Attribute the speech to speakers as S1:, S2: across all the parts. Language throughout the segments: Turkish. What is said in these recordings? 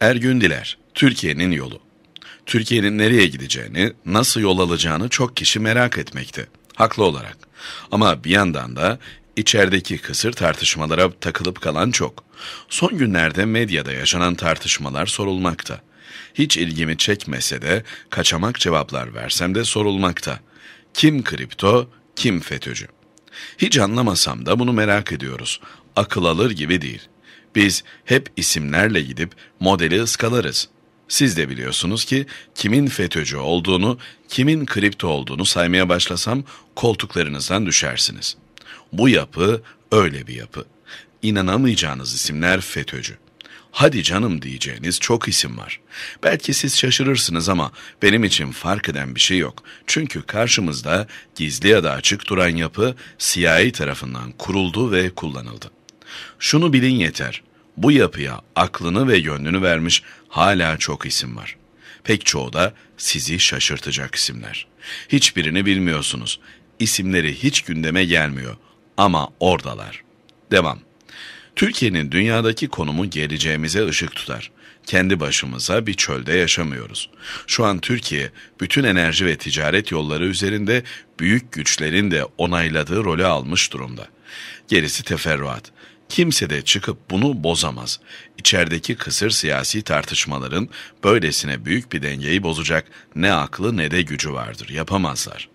S1: Ergün Diler, Türkiye'nin yolu. Türkiye'nin nereye gideceğini, nasıl yol alacağını çok kişi merak etmekte. Haklı olarak. Ama bir yandan da içerideki kısır tartışmalara takılıp kalan çok. Son günlerde medyada yaşanan tartışmalar sorulmakta. Hiç ilgimi çekmese de kaçamak cevaplar versem de sorulmakta. Kim kripto, kim FETÖ'cü? Hiç anlamasam da bunu merak ediyoruz. Akıl alır gibi değil. Biz hep isimlerle gidip modeli ıskalarız. Siz de biliyorsunuz ki kimin FETÖ'cü olduğunu, kimin kripto olduğunu saymaya başlasam koltuklarınızdan düşersiniz. Bu yapı öyle bir yapı. İnanamayacağınız isimler FETÖ'cü. Hadi canım diyeceğiniz çok isim var. Belki siz şaşırırsınız ama benim için fark eden bir şey yok. Çünkü karşımızda gizli ya da açık duran yapı CIA tarafından kuruldu ve kullanıldı. Şunu bilin yeter. Bu yapıya aklını ve yönünü vermiş hala çok isim var. Pek çoğu da sizi şaşırtacak isimler. Hiçbirini bilmiyorsunuz. İsimleri hiç gündeme gelmiyor ama oradalar. Devam. Türkiye'nin dünyadaki konumu geleceğimize ışık tutar. Kendi başımıza bir çölde yaşamıyoruz. Şu an Türkiye bütün enerji ve ticaret yolları üzerinde büyük güçlerin de onayladığı rolü almış durumda. Gerisi teferruat. Kimse de çıkıp bunu bozamaz. İçerideki kısır siyasi tartışmaların böylesine büyük bir dengeyi bozacak ne aklı ne de gücü vardır. Yapamazlar.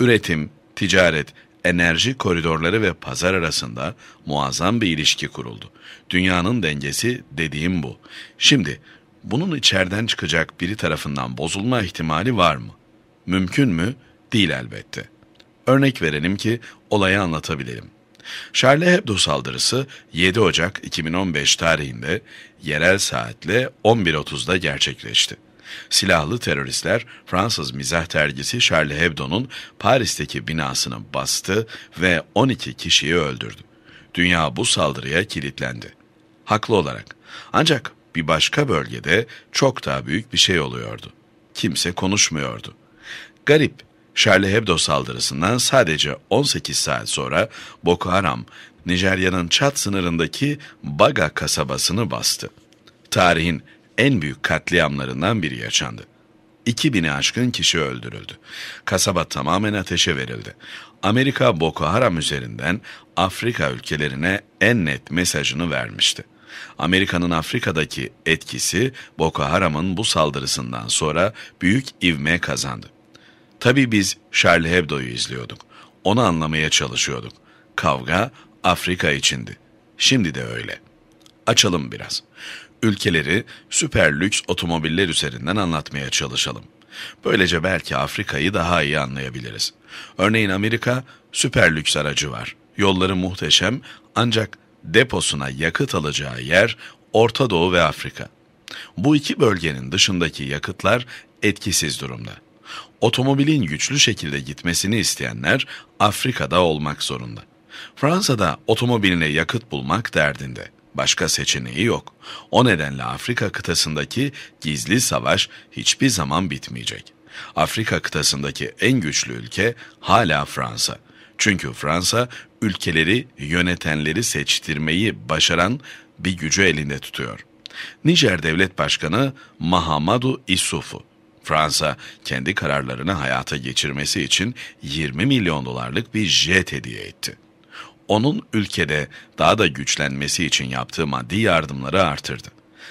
S1: Üretim, ticaret, enerji koridorları ve pazar arasında muazzam bir ilişki kuruldu. Dünyanın dengesi dediğim bu. Şimdi bunun içeriden çıkacak biri tarafından bozulma ihtimali var mı? Mümkün mü? Değil elbette. Örnek verelim ki olayı anlatabilelim. Charlie Hebdo saldırısı 7 Ocak 2015 tarihinde yerel saatle 11.30'da gerçekleşti. Silahlı teröristler Fransız mizah dergisi Charlie Hebdo'nun Paris'teki binasını bastı ve 12 kişiyi öldürdü. Dünya bu saldırıya kilitlendi. Haklı olarak. Ancak bir başka bölgede çok daha büyük bir şey oluyordu. Kimse konuşmuyordu. Garip, Charlie Hebdo saldırısından sadece 18 saat sonra Boko Haram, Nijerya'nın Çat sınırındaki Baga kasabasını bastı. Tarihin en büyük katliamlarından biri yaşandı. 2000'i aşkın kişi öldürüldü. Kasaba tamamen ateşe verildi. Amerika Boko Haram üzerinden Afrika ülkelerine en net mesajını vermişti. Amerika'nın Afrika'daki etkisi Boko Haram'ın bu saldırısından sonra büyük ivme kazandı. Tabii biz Charlie Hebdo'yu izliyorduk. Onu anlamaya çalışıyorduk. Kavga Afrika içindi. Şimdi de öyle. Açalım biraz. Ülkeleri süper lüks otomobiller üzerinden anlatmaya çalışalım. Böylece belki Afrika'yı daha iyi anlayabiliriz. Örneğin Amerika süper lüks aracı var. Yolları muhteşem ancak deposuna yakıt alacağı yer Orta Doğu ve Afrika. Bu iki bölgenin dışındaki yakıtlar etkisiz durumda. Otomobilin güçlü şekilde gitmesini isteyenler Afrika'da olmak zorunda. Fransa'da otomobiline yakıt bulmak derdinde. Başka seçeneği yok. O nedenle Afrika kıtasındaki gizli savaş hiçbir zaman bitmeyecek. Afrika kıtasındaki en güçlü ülke hala Fransa. Çünkü Fransa ülkeleri yönetenleri seçtirmeyi başaran bir gücü elinde tutuyor. Nijer Devlet Başkanı Mahamadou Issoufou Fransa kendi kararlarını hayata geçirmesi için 20 milyon dolarlık bir jet hediye etti. Onun ülkede daha da güçlenmesi için yaptığı maddi yardımları artırdı.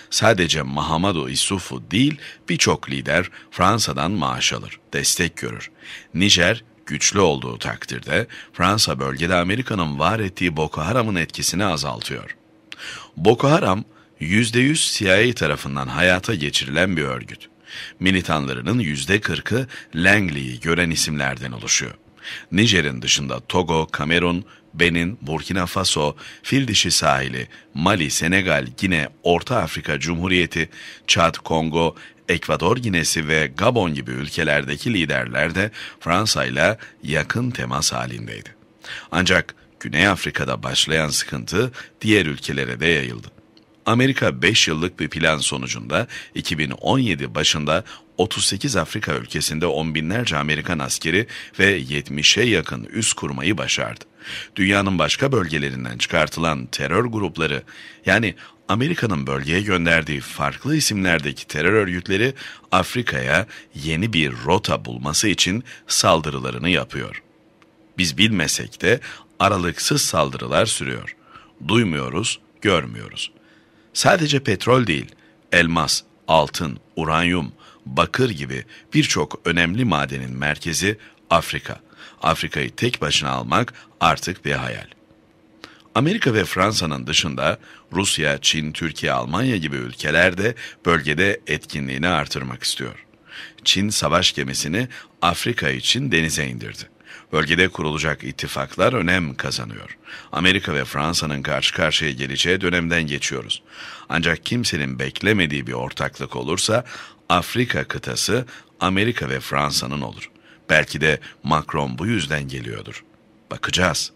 S1: Sadece Mahamadou Issoufou değil birçok lider Fransa'dan maaş alır, destek görür. Nijer güçlü olduğu takdirde Fransa bölgede Amerika'nın var ettiği Boko Haram'ın etkisini azaltıyor. Boko Haram %100 CIA tarafından hayata geçirilen bir örgüt militanlarının yüzde kırkı Langley'i gören isimlerden oluşuyor. Nijer'in dışında Togo, Kamerun, Benin, Burkina Faso, Fildişi sahili, Mali, Senegal, Gine, Orta Afrika Cumhuriyeti, Çad, Kongo, Ekvador Ginesi ve Gabon gibi ülkelerdeki liderler de Fransa ile yakın temas halindeydi. Ancak Güney Afrika'da başlayan sıkıntı diğer ülkelere de yayıldı. Amerika 5 yıllık bir plan sonucunda 2017 başında 38 Afrika ülkesinde on binlerce Amerikan askeri ve 70'e yakın üs kurmayı başardı. Dünyanın başka bölgelerinden çıkartılan terör grupları yani Amerika'nın bölgeye gönderdiği farklı isimlerdeki terör örgütleri Afrika'ya yeni bir rota bulması için saldırılarını yapıyor. Biz bilmesek de aralıksız saldırılar sürüyor. Duymuyoruz, görmüyoruz. Sadece petrol değil, elmas, altın, uranyum, bakır gibi birçok önemli madenin merkezi Afrika. Afrika'yı tek başına almak artık bir hayal. Amerika ve Fransa'nın dışında Rusya, Çin, Türkiye, Almanya gibi ülkeler de bölgede etkinliğini artırmak istiyor. Çin savaş gemisini Afrika için denize indirdi. Bölgede kurulacak ittifaklar önem kazanıyor. Amerika ve Fransa'nın karşı karşıya geleceği dönemden geçiyoruz. Ancak kimsenin beklemediği bir ortaklık olursa Afrika kıtası Amerika ve Fransa'nın olur. Belki de Macron bu yüzden geliyordur. Bakacağız.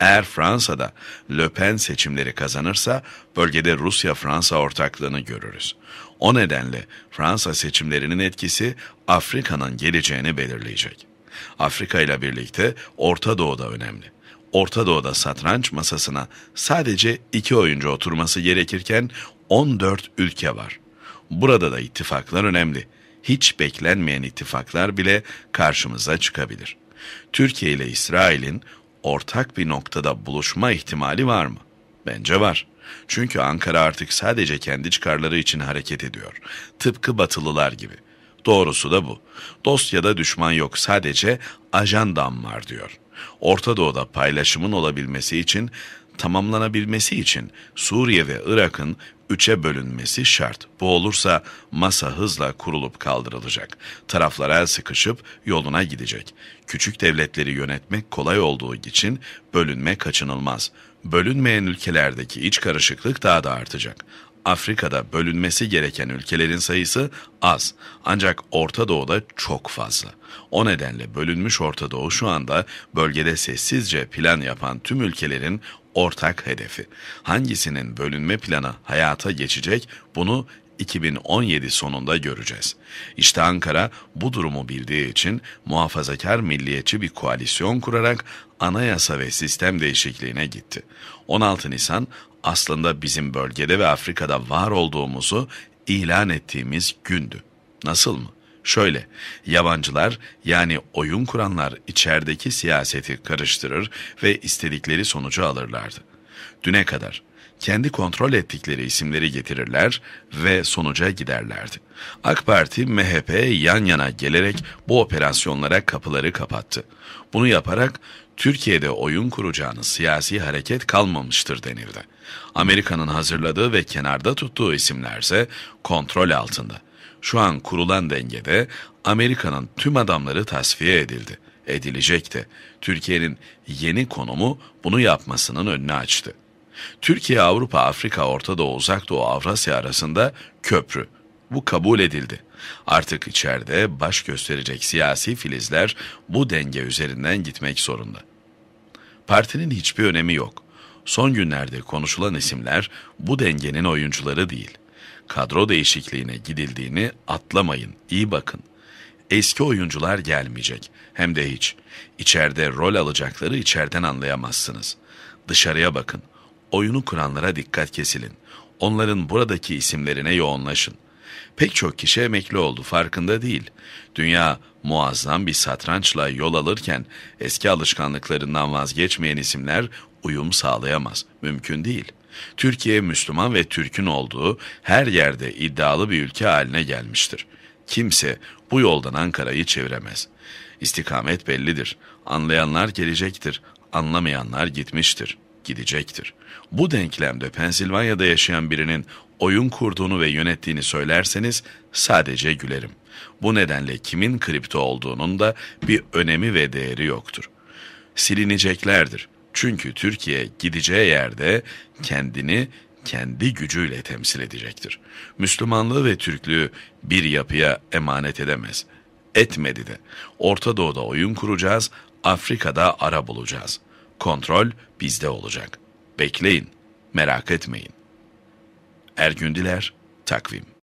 S1: Eğer Fransa'da Le Pen seçimleri kazanırsa bölgede Rusya-Fransa ortaklığını görürüz. O nedenle Fransa seçimlerinin etkisi Afrika'nın geleceğini belirleyecek. Afrika ile birlikte Orta Doğu'da önemli. Orta Doğu'da satranç masasına sadece iki oyuncu oturması gerekirken 14 ülke var. Burada da ittifaklar önemli. Hiç beklenmeyen ittifaklar bile karşımıza çıkabilir. Türkiye ile İsrail'in ortak bir noktada buluşma ihtimali var mı? Bence var. Çünkü Ankara artık sadece kendi çıkarları için hareket ediyor. Tıpkı Batılılar gibi. Doğrusu da bu. Dost ya da düşman yok sadece ajandam var diyor. Orta Doğu'da paylaşımın olabilmesi için, tamamlanabilmesi için Suriye ve Irak'ın üçe bölünmesi şart. Bu olursa masa hızla kurulup kaldırılacak. Taraflar el sıkışıp yoluna gidecek. Küçük devletleri yönetmek kolay olduğu için bölünme kaçınılmaz. Bölünmeyen ülkelerdeki iç karışıklık daha da artacak. Afrika'da bölünmesi gereken ülkelerin sayısı az ancak Orta Doğu'da çok fazla. O nedenle bölünmüş Orta Doğu şu anda bölgede sessizce plan yapan tüm ülkelerin ortak hedefi. Hangisinin bölünme planı hayata geçecek bunu 2017 sonunda göreceğiz. İşte Ankara bu durumu bildiği için muhafazakar milliyetçi bir koalisyon kurarak anayasa ve sistem değişikliğine gitti. 16 Nisan aslında bizim bölgede ve Afrika'da var olduğumuzu ilan ettiğimiz gündü. Nasıl mı? Şöyle, yabancılar yani oyun kuranlar içerideki siyaseti karıştırır ve istedikleri sonucu alırlardı. Düne kadar kendi kontrol ettikleri isimleri getirirler ve sonuca giderlerdi. AK Parti, MHP yan yana gelerek bu operasyonlara kapıları kapattı. Bunu yaparak Türkiye'de oyun kuracağınız siyasi hareket kalmamıştır denildi. Amerika'nın hazırladığı ve kenarda tuttuğu isimlerse kontrol altında. Şu an kurulan dengede Amerika'nın tüm adamları tasfiye edildi. Edilecekti. Türkiye'nin yeni konumu bunu yapmasının önünü açtı. Türkiye, Avrupa, Afrika, Orta Doğu, Uzak Doğu, Avrasya arasında köprü. Bu kabul edildi. Artık içeride baş gösterecek siyasi filizler bu denge üzerinden gitmek zorunda. Partinin hiçbir önemi yok. Son günlerde konuşulan isimler bu dengenin oyuncuları değil. Kadro değişikliğine gidildiğini atlamayın, iyi bakın. Eski oyuncular gelmeyecek, hem de hiç. İçeride rol alacakları içeriden anlayamazsınız. Dışarıya bakın, oyunu kuranlara dikkat kesilin. Onların buradaki isimlerine yoğunlaşın. Pek çok kişi emekli oldu farkında değil. Dünya muazzam bir satrançla yol alırken eski alışkanlıklarından vazgeçmeyen isimler uyum sağlayamaz. Mümkün değil. Türkiye Müslüman ve Türk'ün olduğu her yerde iddialı bir ülke haline gelmiştir. Kimse bu yoldan Ankara'yı çeviremez. İstikamet bellidir. Anlayanlar gelecektir. Anlamayanlar gitmiştir. Gidecektir. Bu denklemde Pensilvanya'da yaşayan birinin oyun kurduğunu ve yönettiğini söylerseniz sadece gülerim. Bu nedenle kimin kripto olduğunun da bir önemi ve değeri yoktur. Silineceklerdir. Çünkü Türkiye gideceği yerde kendini kendi gücüyle temsil edecektir. Müslümanlığı ve Türklüğü bir yapıya emanet edemez. Etmedi de. Orta Doğu'da oyun kuracağız, Afrika'da ara bulacağız. Kontrol bizde olacak. Bekleyin, merak etmeyin. Ergün Diler, Takvim